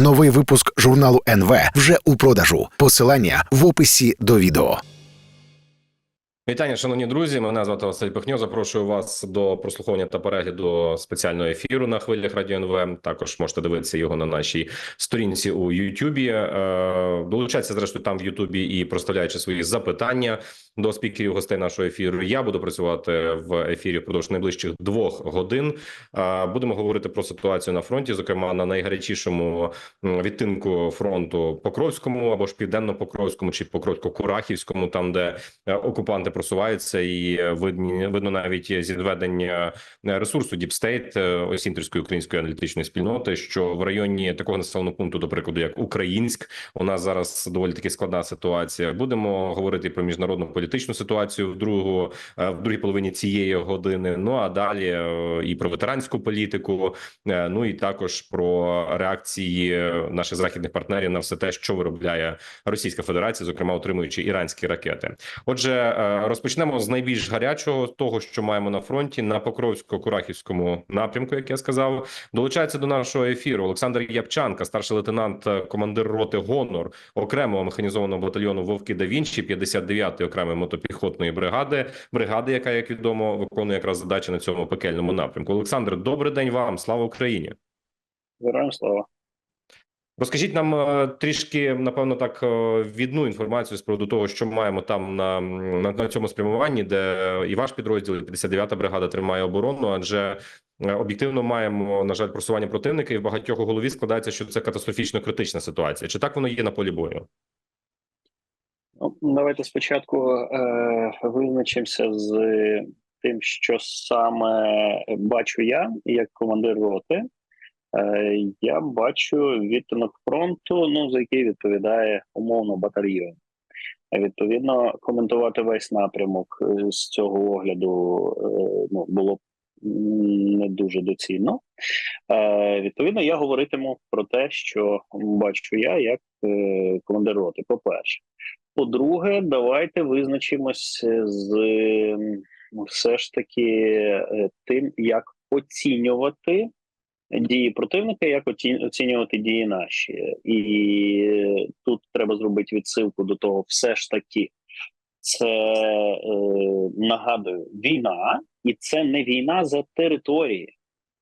Новий випуск журналу НВ вже у продажу. Посилання в описі до відео. Вітання, шановні друзі. Мене звати Василь Пихньо. Запрошую вас до прослуховування та перегляду спеціального ефіру на хвилях Радіо НВ. Також можете дивитися його на нашій сторінці у Ютубі. Е, Долучайтеся, зрештою, там в Ютубі і проставляючи свої запитання до спікерів гостей нашого ефіру. Я буду працювати в ефірі впродовж найближчих двох годин. Е, Будемо говорити про ситуацію на фронті, зокрема на найгарячішому відтинку фронту Покровському або ж південно-покровському чи Покровсько-Курахівському, там де е, окупанти просуваються, і видні видно навіть зі зведення е, ресурсу Діпстейт Осінтерської української аналітичної спільноти, що в районі такого населеного пункту, до прикладу, як Українськ, у нас зараз доволі таки складна ситуація. Будемо говорити про міжнародну політичну ситуацію в другу е, в другій половині цієї години. Ну а далі е, і про ветеранську політику, ну і також про реакції наших західних партнерів на все те, що виробляє Російська Федерація, зокрема отримуючи іранські ракети. Отже, розпочнемо з найбільш гарячого того, що маємо на фронті на Покровсько-Курахівському напрямку, як я сказав, долучається до нашого ефіру Олександр Япчанка, старший лейтенант, е, командир роти гонор окремого механізованого батальйону Вовки да Вінчі, 59-ї окремої мотопіхотної бригади, бригади, яка як відомо виконує якраз задачі на цьому пекельному напрямку. Олександр, добрий день вам, слава Україні. Героям слава. Розкажіть нам е, трішки, напевно, так е, відну інформацію з приводу того, що маємо там на, на, на цьому спрямуванні, де і ваш підрозділ, і 59-та бригада тримає оборону, адже е, об'єктивно маємо на жаль просування противника, і в багатьох у голові складається, що це катастрофічно критична ситуація. Чи так воно є на полі бою? Ну, давайте спочатку е, визначимося з тим, що саме бачу я як командир роти. Е, я бачу відтинок фронту, ну за який відповідає умовно батальйон. Відповідно, коментувати весь напрямок е, з цього огляду е, ну, було б не дуже доцільно. Відповідно, я говоритиму про те, що бачу я як командир роти. По-перше, по-друге, давайте визначимось з все ж таки тим, як оцінювати дії противника, як оцінювати дії наші. І тут треба зробити відсилку до того, все ж таки, це е, нагадую, війна, і це не війна за території,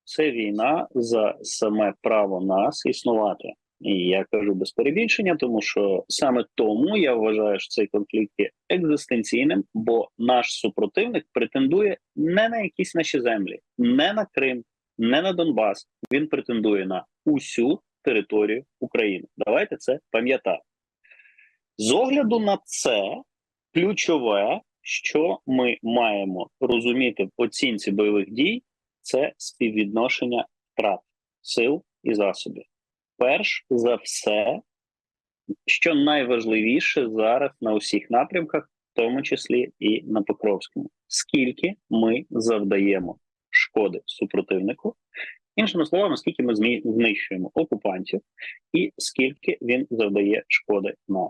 це війна за саме право нас існувати. І я кажу без перебільшення, тому що саме тому я вважаю, що цей конфлікт є екзистенційним, бо наш супротивник претендує не на якісь наші землі, не на Крим, не на Донбас. Він претендує на усю територію України. Давайте це пам'ятати. З огляду на це, ключове, що ми маємо розуміти в оцінці бойових дій, це співвідношення втрат сил і засобів. Перш за все, що найважливіше зараз на усіх напрямках, в тому числі і на Покровському, скільки ми завдаємо шкоди супротивнику, іншими словами, скільки ми знищуємо окупантів, і скільки він завдає шкоди нам.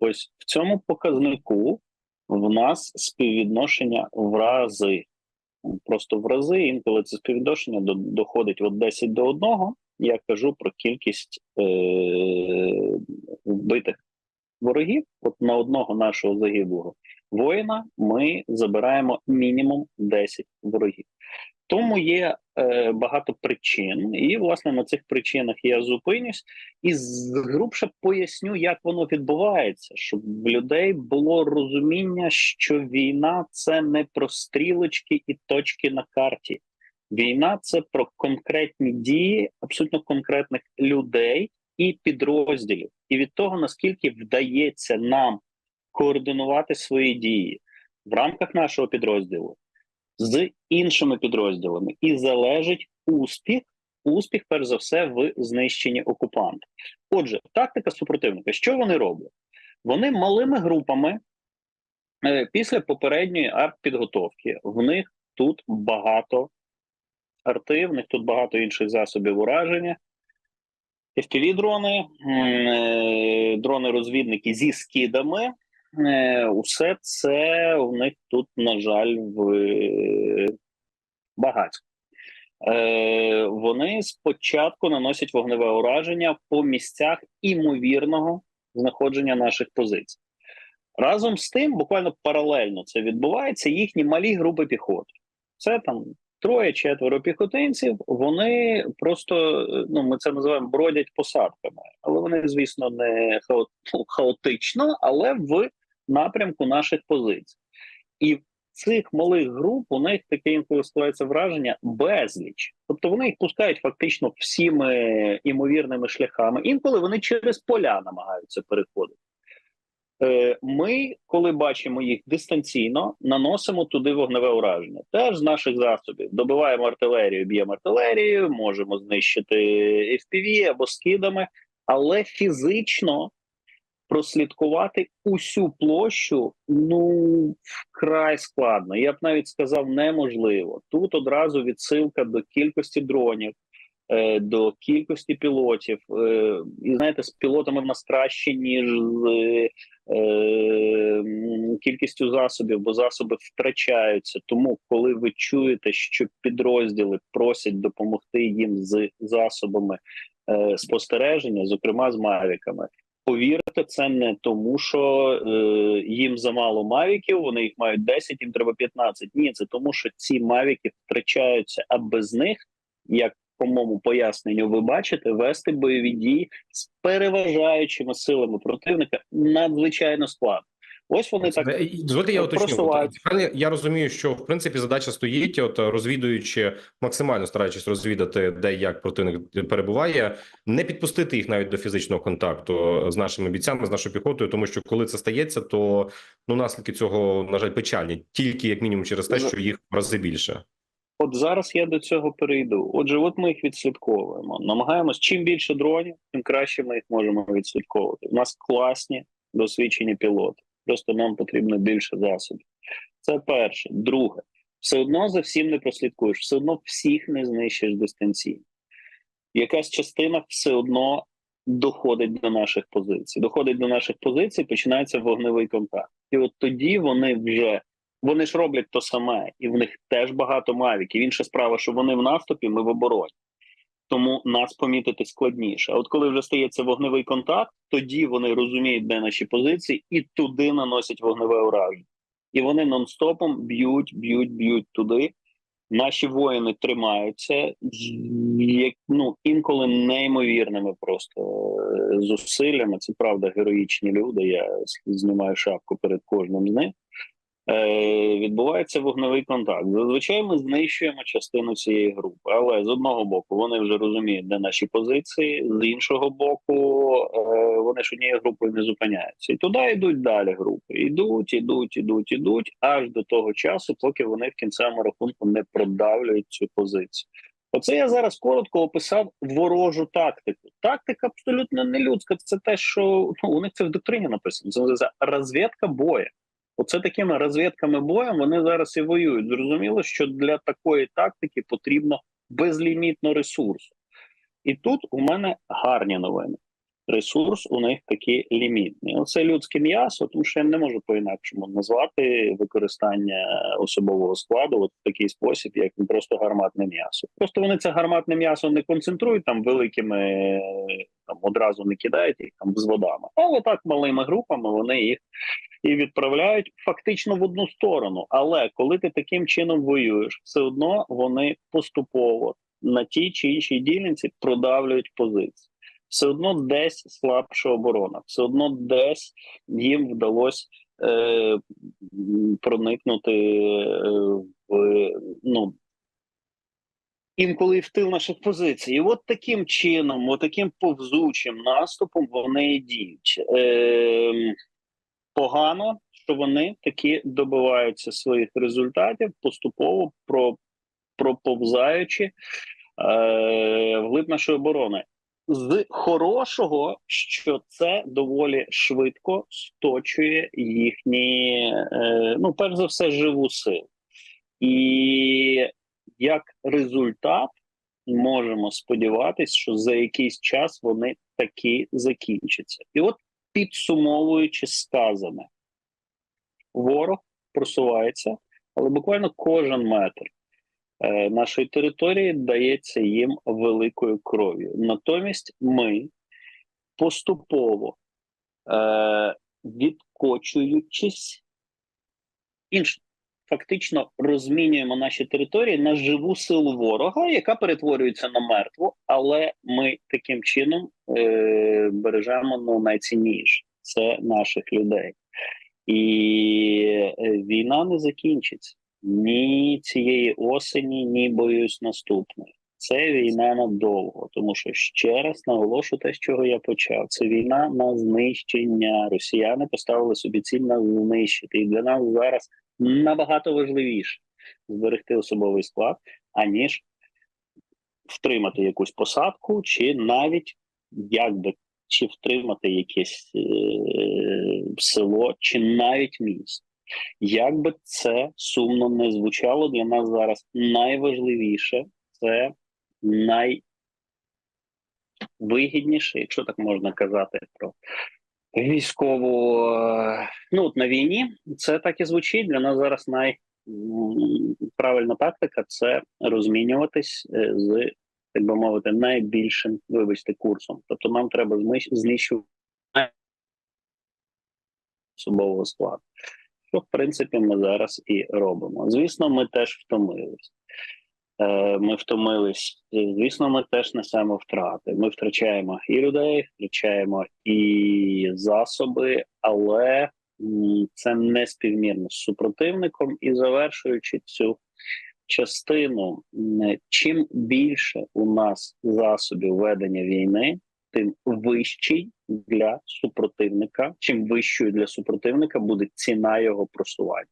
Ось в цьому показнику в нас співвідношення в рази. Просто в рази, інколи це співвідношення до- доходить от 10 до 1, я кажу про кількість е- вбитих ворогів. От на одного нашого загиблого воїна ми забираємо мінімум 10 ворогів. Тому є е, багато причин, і власне на цих причинах я зупинюсь і грубше поясню, як воно відбувається, щоб в людей було розуміння, що війна це не про стрілочки і точки на карті. Війна це про конкретні дії абсолютно конкретних людей і підрозділів, і від того наскільки вдається нам координувати свої дії в рамках нашого підрозділу з іншими підрозділами, і залежить успіх, успіх, перш за все, в знищенні окупанта. Отже, тактика супротивника. Що вони роблять? Вони малими групами е, після попередньої артпідготовки, в них тут багато арти, в них тут багато інших засобів ураження. fpv дрони, дрони-розвідники зі скидами. Е, Усе це у них тут, на жаль, в багатько. Е, вони спочатку наносять вогневе ураження по місцях імовірного знаходження наших позицій. Разом з тим, буквально паралельно це відбувається їхні малі групи піхоти. Це там троє-четверо піхотинців. Вони просто е, ну ми це називаємо бродять посадками, але вони, звісно, не ну, хаотично, але в напрямку наших позицій. І в цих малих груп у них таке інколи складається враження безліч. Тобто вони їх пускають фактично всіми імовірними шляхами. Інколи вони через поля намагаються переходити. Е, Ми, коли бачимо їх дистанційно, наносимо туди вогневе ураження. Теж з наших засобів добиваємо артилерію, б'ємо артилерію, можемо знищити FPV або скидами, але фізично прослідкувати усю площу ну вкрай складно. Я б навіть сказав неможливо. Тут одразу відсилка до кількості дронів. е, До кількості пілотів, Е, і знаєте, з пілотами в нас краще ніж з е, кількістю засобів, бо засоби втрачаються. Тому, коли ви чуєте, що підрозділи просять допомогти їм з засобами спостереження, зокрема з мавіками, повірте, це не тому, що е, їм замало мавіків, вони їх мають 10, їм треба 15. Ні, це тому, що ці мавіки втрачаються, а без них, як по моєму поясненню, ви бачите, вести бойові дії з переважаючими силами противника надзвичайно складно. Ось вони так Дозвольте, я уточню. Я розумію, що в принципі задача стоїть, от розвідуючи максимально стараючись розвідати, де як противник перебуває, не підпустити їх навіть до фізичного контакту з нашими бійцями, з нашою піхотою, тому що коли це стається, то ну наслідки цього на жаль печальні, тільки як мінімум через те, Ну, що їх в рази більше. От зараз я до цього перейду. Отже, от ми їх відслідковуємо. Намагаємось чим більше дронів, тим краще ми їх можемо відслідковувати. У нас класні досвідчені пілоти. Просто нам потрібно більше засобів. Це перше. Друге, все одно за всім не прослідкуєш, все одно всіх не знищиш дистанційно. Якась частина все одно доходить до наших позицій. Доходить до наших позицій, починається вогневий контакт. І от тоді вони вже вони ж роблять то саме, і в них теж багато мавіків. Інша справа, що вони в наступі, ми в обороні. Тому нас помітити складніше. От коли вже стається вогневий контакт, тоді вони розуміють, де наші позиції, і туди наносять вогневе ураження. І вони нон-стопом б'ють, б'ють, б'ють туди. Наші воїни тримаються як ну інколи неймовірними просто е, зусиллями. Це правда, героїчні люди. Я знімаю шапку перед кожним з них. Е, відбувається вогневий контакт. Зазвичай ми знищуємо частину цієї групи, але з одного боку вони вже розуміють, де наші позиції, з іншого боку, е, вони ж однією групою не зупиняються. І туди йдуть далі групи. Йдуть, ідуть, ідуть, ідуть, аж до того часу, поки вони в кінцевому рахунку не продавлюють цю позицію. Оце я зараз коротко описав ворожу тактику. Тактика абсолютно не людська. Це те, що ну, у них це в доктрині написано. Це розвідка боя. Оце такими розвідками боєм вони зараз і воюють. Зрозуміло, що для такої тактики потрібно безлімітно ресурсу. І тут у мене гарні новини. Ресурс у них такий лімітний. Оце людське м'ясо, тому що я не можу по-інакшому назвати використання особового складу от в такий спосіб, як просто гарматне м'ясо. Просто вони це гарматне м'ясо не концентрують там великими, там одразу не кидають їх там з водами. Але так малими групами вони їх і відправляють фактично в одну сторону. Але коли ти таким чином воюєш, все одно вони поступово на тій чи іншій ділянці продавлюють позиції. Все одно десь слабша оборона, все одно десь їм вдалося е, проникнути е, в ну. Інколи і в тил наших позицій, і от таким чином, от таким повзучим наступом вони і діють. Е, погано, що вони таки добиваються своїх результатів поступово проповзаючи е, вглиб нашої оборони. З хорошого, що це доволі швидко сточує їхні, е, ну перш за все, живу силу. І як результат можемо сподіватися, що за якийсь час вони таки закінчаться. І от підсумовуючи сказане, ворог просувається, але буквально кожен метр. Е, нашої території дається їм великою кров'ю. Натомість ми поступово е, відкочуючись, інш, фактично розмінюємо наші території на живу силу ворога, яка перетворюється на мертву, але ми таким чином е, бережемо ну, найцінніше це наших людей. І е, війна не закінчиться ні цієї осені, ні боюсь наступної. Це війна надовго, тому що ще раз наголошу те, з чого я почав. Це війна на знищення. Росіяни поставили собі ціль на знищити. І для нас зараз набагато важливіше зберегти особовий склад, аніж втримати якусь посадку, чи навіть якби чи втримати якесь е- село, чи навіть місто. Як би це сумно не звучало, для нас зараз найважливіше це найвигідніше, якщо так можна казати, про військову е, ну от на війні. Це так і звучить. Для нас зараз найправильна тактика це розмінюватись е, з, так би мовити, найбільшим, вибачте, курсом. Тобто нам треба знищувати особового складу. Що в принципі ми зараз і робимо. Звісно, ми теж втомились. Е, Ми втомились. Е, Звісно, ми теж несемо втрати. Ми втрачаємо і людей, втрачаємо і засоби, але це не співмірно з супротивником. І завершуючи цю частину, чим більше у нас засобів ведення війни, тим вищий для супротивника. Чим вищою для супротивника буде ціна його просування.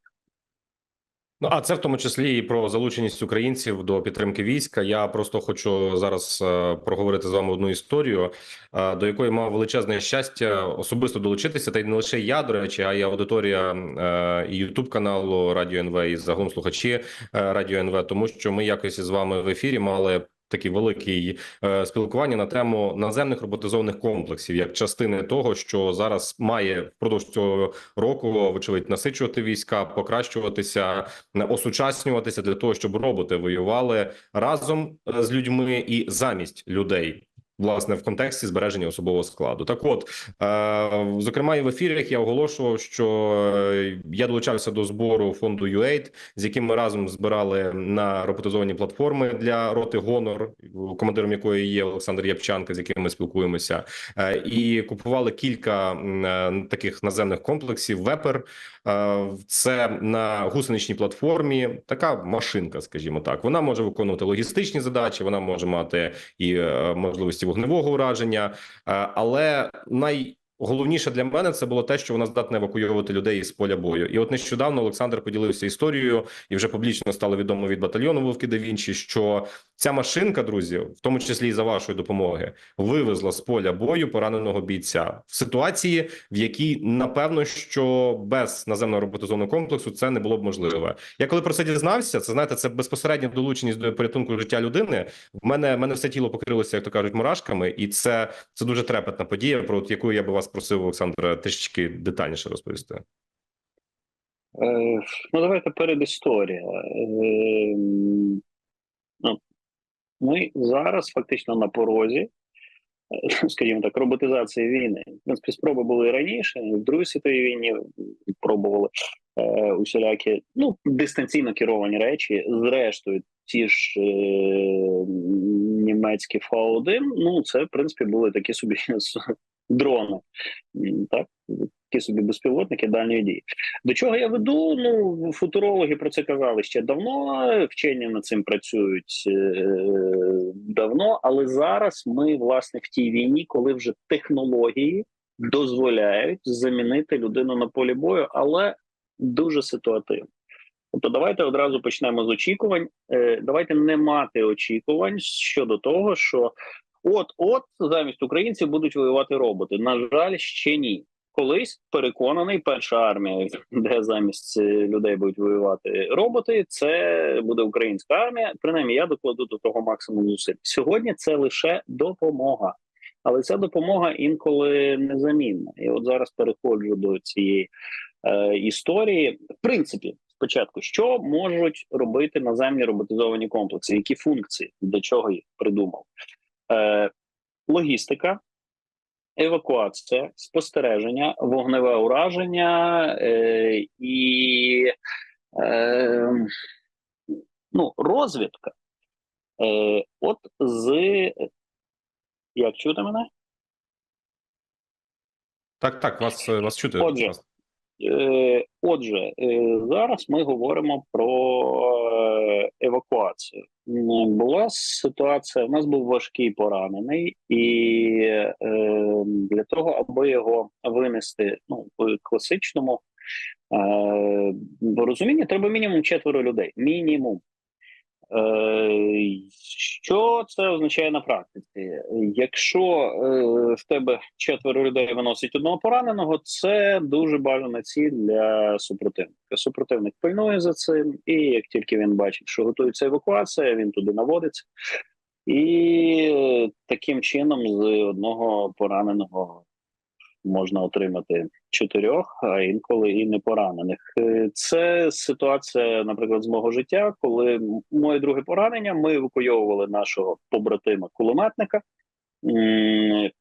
Ну а це в тому числі і про залученість українців до підтримки війська. Я просто хочу зараз е, проговорити з вами одну історію, е, до якої мав величезне щастя особисто долучитися. Та й не лише я, до речі, а й аудиторія е, і Ютуб каналу Радіо НВ, і загалом слухачі Радіо НВ, тому що ми якось з вами в ефірі мали. Такий великий е, спілкування на тему наземних роботизованих комплексів як частини того, що зараз має впродовж цього року, вочевидь, насичувати війська, покращуватися, е, осучаснюватися для того, щоб роботи воювали разом е, з людьми і замість людей. Власне, в контексті збереження особового складу, так от е, зокрема, і в ефірах я оголошував, що е, я долучався до збору фонду UAID, з яким ми разом збирали на роботизовані платформи для роти Гонор, командиром якої є Олександр Япчанка, з яким ми спілкуємося, е, і купували кілька е, таких наземних комплексів. Вепер Е, це на гусеничній платформі. Така машинка, скажімо так. Вона може виконувати логістичні задачі, вона може мати і е, можливості вогневого ураження, Е, але най Головніше для мене це було те, що вона здатна евакуювати людей із поля бою. І от нещодавно Олександр поділився історією, і вже публічно стало відомо від батальйону Вовки да Вінчі, що ця машинка, друзі, в тому числі і за вашої допомоги, вивезла з поля бою пораненого бійця в ситуації, в якій напевно що без наземного роботизованого комплексу це не було б можливе. Я коли про це дізнався, це знаєте, це безпосередня долученість до порятунку життя людини. В мене в мене все тіло покрилося, як то кажуть, мурашками, і це, це дуже трепетна подія, про яку я би вас просив, Олександре, трішечки детальніше розповісти. Е, ну, давайте передісторія. Е, ну, ми зараз фактично на порозі, е, скажімо так, роботизації війни. В принципі, спроби були раніше, в Другій світовій війні пробували усілякі ну, дистанційно керовані речі. Зрештою, ті ж е, німецькі Фау-1, ну це в принципі були такі собі дрони. Так, такі собі безпілотники дальньої дії. До чого я веду? Ну футурологи про це казали ще давно. Вчені над цим працюють е, давно, але зараз ми власне в тій війні, коли вже технології дозволяють замінити людину на полі бою, але дуже ситуативно. Тобто, давайте одразу почнемо з очікувань. Е, давайте не мати очікувань щодо того, що от-от замість українців будуть воювати роботи. На жаль, ще ні. Колись переконаний, перша армія, де замість людей будуть воювати роботи, це буде українська армія. Принаймні, я докладу до того максимум зусиль. Сьогодні це лише допомога, але ця допомога інколи незамінна. І от зараз переходжу до цієї е, історії. В принципі, спочатку, що можуть робити наземні роботизовані комплекси, які функції до чого їх придумав? Е, логістика, евакуація, спостереження, вогневе ураження е, і е, ну, розвідка. Е, от з як чути мене? Так, так, вас вас чути. Отже. Е, Отже, е, зараз ми говоримо про е, евакуацію. Була ситуація. У нас був важкий поранений, і для того, аби його винести ну, в класичному розумінні, треба мінімум четверо людей. Мінімум. Е, Що це означає на практиці? Якщо е, в тебе четверо людей виносить одного пораненого, це дуже бажана ціль для супротивника. Супротивник пильнує за цим, і як тільки він бачить, що готується евакуація, він туди наводиться. І таким чином з одного пораненого можна отримати чотирьох, а інколи і не поранених. Е, Це ситуація, наприклад, з мого життя, коли моє друге поранення. Ми евакуйовували нашого побратима кулеметника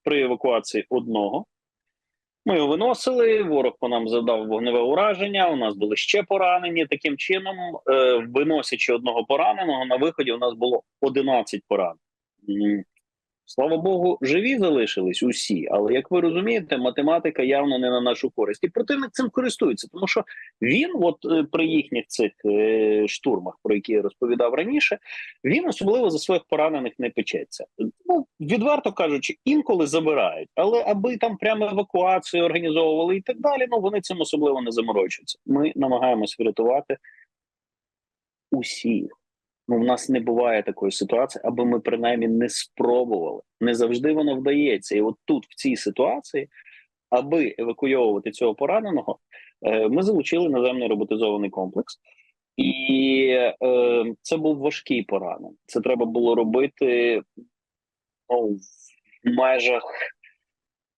при евакуації одного. Ми його виносили. Ворог по нам завдав вогневе ураження. У нас були ще поранені. Таким чином, е, виносячи одного пораненого, на виході у нас було 11 поранених. Слава Богу, живі залишились усі, але як ви розумієте, математика явно не на нашу користь. І противник цим користується, тому що він, от е, при їхніх цих е, штурмах, про які я розповідав раніше, він особливо за своїх поранених не печеться. Ну відверто кажучи, інколи забирають, але аби там прямо евакуацію організовували і так далі. Ну вони цим особливо не заморочуються. Ми намагаємось врятувати усіх. Ну, в нас не буває такої ситуації, аби ми принаймні не спробували. Не завжди воно вдається. І от тут, в цій ситуації, аби евакуйовувати цього пораненого, е, ми залучили наземний роботизований комплекс. І е, це був важкий поранений. Це треба було робити ну, в межах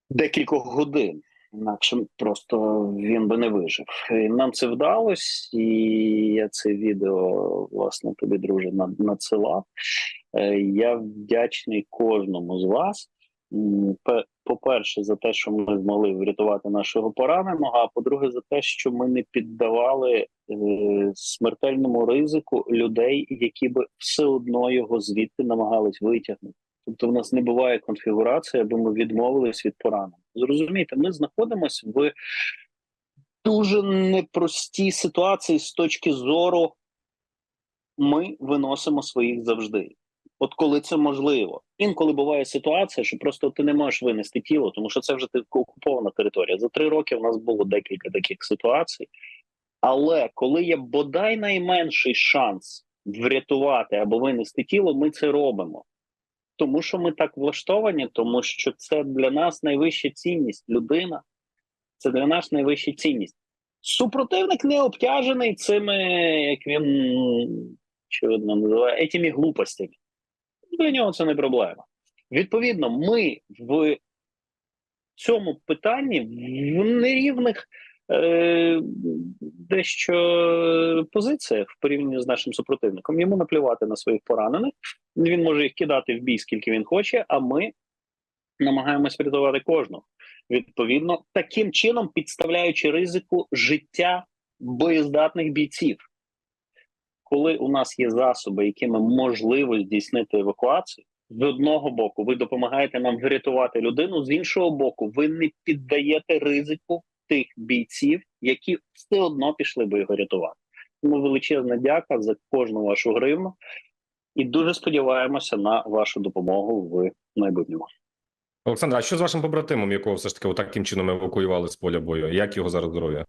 декількох годин. Інакше просто він би не вижив. І нам це вдалося, і я це відео власне тобі, друже, надсилав. Е, Я вдячний кожному з вас. По-перше, за те, що ми змогли врятувати нашого пораненого. А по-друге, за те, що ми не піддавали е, смертельному ризику людей, які би все одно його звідти намагались витягнути. Тобто, в нас не буває конфігурації, аби ми відмовились від поранених. Зрозумійте, ми знаходимося в дуже непростій ситуації з точки зору ми виносимо своїх завжди. От коли це можливо, інколи буває ситуація, що просто ти не можеш винести тіло, тому що це вже окупована територія. За три роки в нас було декілька таких ситуацій. Але коли є бодай найменший шанс врятувати або винести тіло, ми це робимо. Тому що ми так влаштовані, тому що це для нас найвища цінність. Людина це для нас найвища цінність. Супротивник не обтяжений цими, як він очевидно називає, етими глупостями. Для нього це не проблема. Відповідно, ми в цьому питанні в нерівних дещо позиціях в порівнянні з нашим супротивником. Йому наплювати на своїх поранених. Він може їх кидати в бій, скільки він хоче, а ми намагаємось врятувати кожного. Відповідно, таким чином підставляючи ризику життя боєздатних бійців. Коли у нас є засоби, якими можливо здійснити евакуацію, з одного боку, ви допомагаєте нам врятувати людину, з іншого боку, ви не піддаєте ризику тих бійців, які все одно пішли би його рятувати. Тому величезна дяка за кожну вашу гривну і дуже сподіваємося на вашу допомогу в майбутньому. Олександр, а що з вашим побратимом, якого все ж таки таким чином евакуювали з поля бою? Як його зараз здоров'я?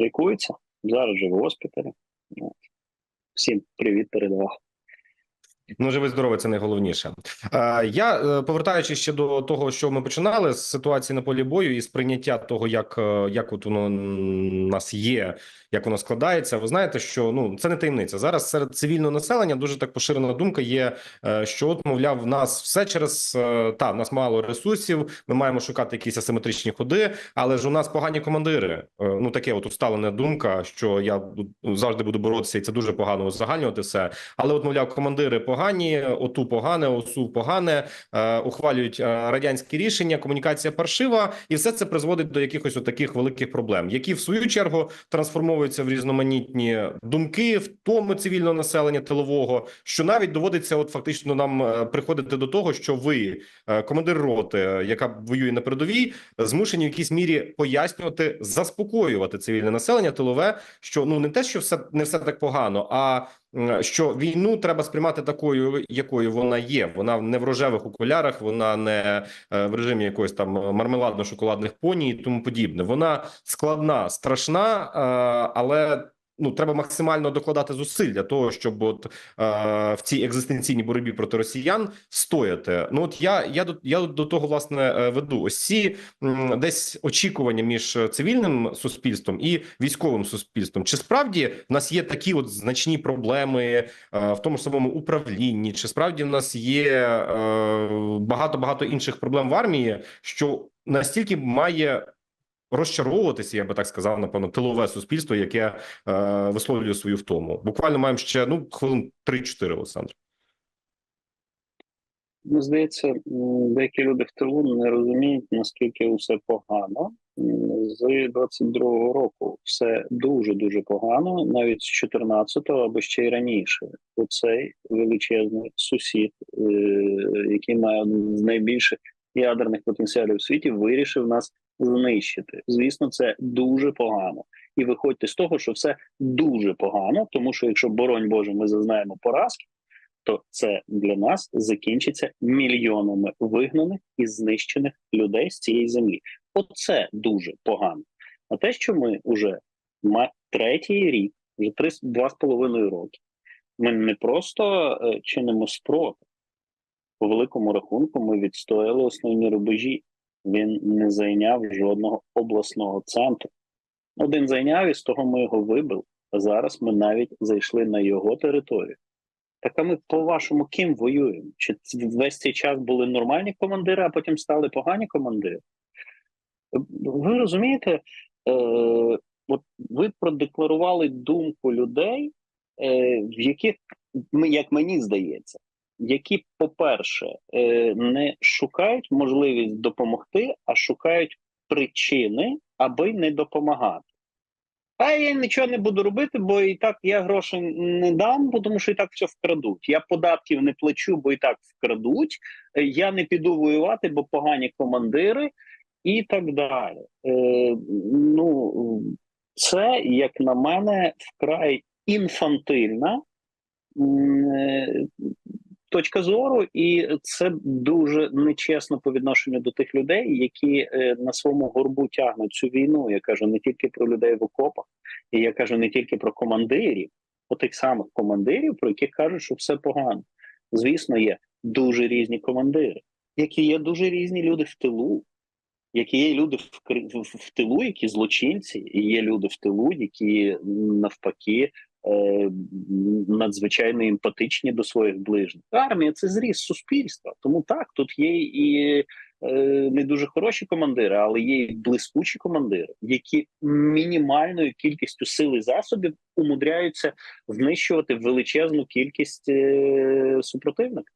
Лікується зараз же в госпіталі. Всім привіт передавав. Ну, живий здоровий це найголовніше. Е, я е, повертаючись ще до того, що ми починали з ситуації на полі бою і сприйняття того, як, е, як от воно нас є, як воно складається. Ви знаєте, що ну це не таємниця. Зараз серед цивільного населення дуже так поширена думка є, що от мовляв, в нас все через та в нас мало ресурсів. Ми маємо шукати якісь асиметричні ходи, але ж у нас погані командири. Ну таке, от усталена думка, що я завжди буду боротися, і це дуже погано узагальнювати все. Але от мовляв, командири погані, оту погане, осу погане, е, ухвалюють е, радянські рішення, комунікація паршива, і все це призводить до якихось таких великих проблем, які в свою чергу трансформовуються в різноманітні думки, в тому цивільного населення тилового, що навіть доводиться, от фактично нам е, приходити до того, що ви, командир роти, яка воює на передовій, змушені в якійсь мірі пояснювати, заспокоювати цивільне населення, тилове, що ну не те, що все не все так погано, а що війну треба сприймати такою, якою вона є. Вона не в рожевих окулярах, вона не е, в режимі якоїсь там мармеладно-шоколадних поні і тому подібне. Вона складна, страшна, е, але. Ну, треба максимально докладати зусиль для того, щоб от е, в цій екзистенційній боротьбі проти росіян стояти. Ну от я я до я до того власне е, веду. Ось ці десь очікування між цивільним суспільством і військовим суспільством. Чи справді в нас є такі от значні проблеми е, в тому ж самому управлінні? Чи справді в нас є багато багато інших проблем в армії, що настільки має розчаровуватися, я би так сказав, напевно, тилове суспільство, яке е, висловлює свою втому. Буквально маємо ще ну хвилин 3-4, Олександр. Ну, здається, деякі люди в тилу не розуміють, наскільки усе погано. З 22-го року все дуже дуже погано, навіть з 14-го або ще й раніше. Оцей величезний сусід, е, який має найбільших ядерних потенціалів у світі, вирішив нас знищити. Звісно, це дуже погано. І виходьте з того, що все дуже погано, тому що якщо боронь Боже, ми зазнаємо поразки то це для нас закінчиться мільйонами вигнаних і знищених людей з цієї землі. Оце дуже погано. А те, що ми вже третій рік, вже три два з половиною роки, ми не просто е, чинимо спротив. По великому рахунку, ми відстояли основні рубежі. Він не зайняв жодного обласного центру. Один зайняв, і з того ми його вибили. А зараз ми навіть зайшли на його територію. Так а ми по-вашому ким воюємо? Чи весь цей час були нормальні командири, а потім стали погані командири? Ви розумієте, е, от ви продекларували думку людей, е, в яких, як мені здається, які, по-перше, е, не шукають можливість допомогти, а шукають причини, аби не допомагати. А я нічого не буду робити, бо і так я грошей не дам, тому що і так все вкрадуть. Я податків не плачу, бо і так вкрадуть. Е, Я не піду воювати, бо погані командири, і так далі. Е, ну, це, як на мене, вкрай інфантильна е, точка зору, і це дуже нечесно по відношенню до тих людей, які е, на своєму горбу тягнуть цю війну. Я кажу не тільки про людей в окопах, і я кажу не тільки про командирів, про тих самих командирів, про яких кажуть, що все погано. Звісно, є дуже різні командири, які є дуже різні люди в тилу. Які є люди в, в, в тилу, які злочинці, і є люди в тилу, які навпаки надзвичайно емпатичні до своїх ближніх. Армія це зріз суспільства. Тому так, тут є і е, не дуже хороші командири, але є і блискучі командири, які мінімальною кількістю сил і засобів умудряються знищувати величезну кількість е, супротивника.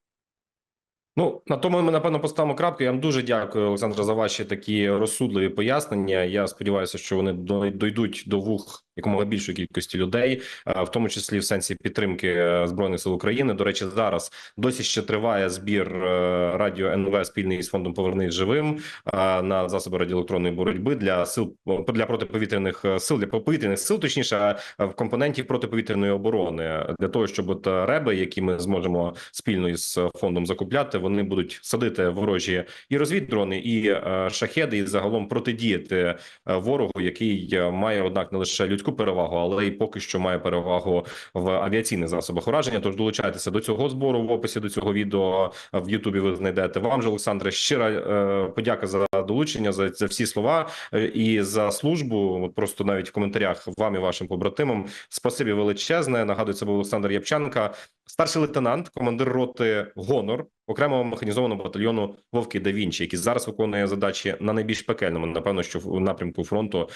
Ну на тому ми напевно поставимо крапку. Я вам дуже дякую, Олександр, за ваші такі розсудливі пояснення. Я сподіваюся, що вони до- дойдуть до вух якомога більшої кількості людей, в тому числі в сенсі підтримки е, збройних сил України. До речі, зараз досі ще триває збір е, радіо НВ спільний з фондом Повернись живим на засоби радіоелектронної боротьби для сил для протиповітряних е, сил для повітряних сил, точніше в компонентів протиповітряної оборони для того, щоб от е, реби, які ми зможемо спільно із фондом закупляти, вони будуть садити ворожі і розвіддрони, і е, шахеди, і загалом протидіяти е, ворогу, який е, має однак не лише людську людську перевагу, але й поки що має перевагу в авіаційних засобах ураження. Тож долучайтеся до цього збору в описі до цього відео в Ютубі. Ви знайдете вам же, Олександре. Щира е, подяка за долучення за, за всі слова е, і за службу. От просто навіть в коментарях вам і вашим побратимам. Спасибі величезне. Нагадую, це був Олександр Ябченка, старший лейтенант, командир роти Гонор окремого механізованого батальйону Вовки да Вінчі, який зараз виконує задачі на найбільш пекельному, напевно, що в напрямку фронту,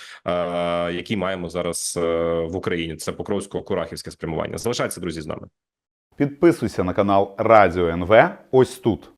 який маємо зараз е, в Україні. Це Покровсько-Курахівське спрямування. Залишайтеся, друзі, з нами. Підписуйся на канал Радіо НВ ось тут.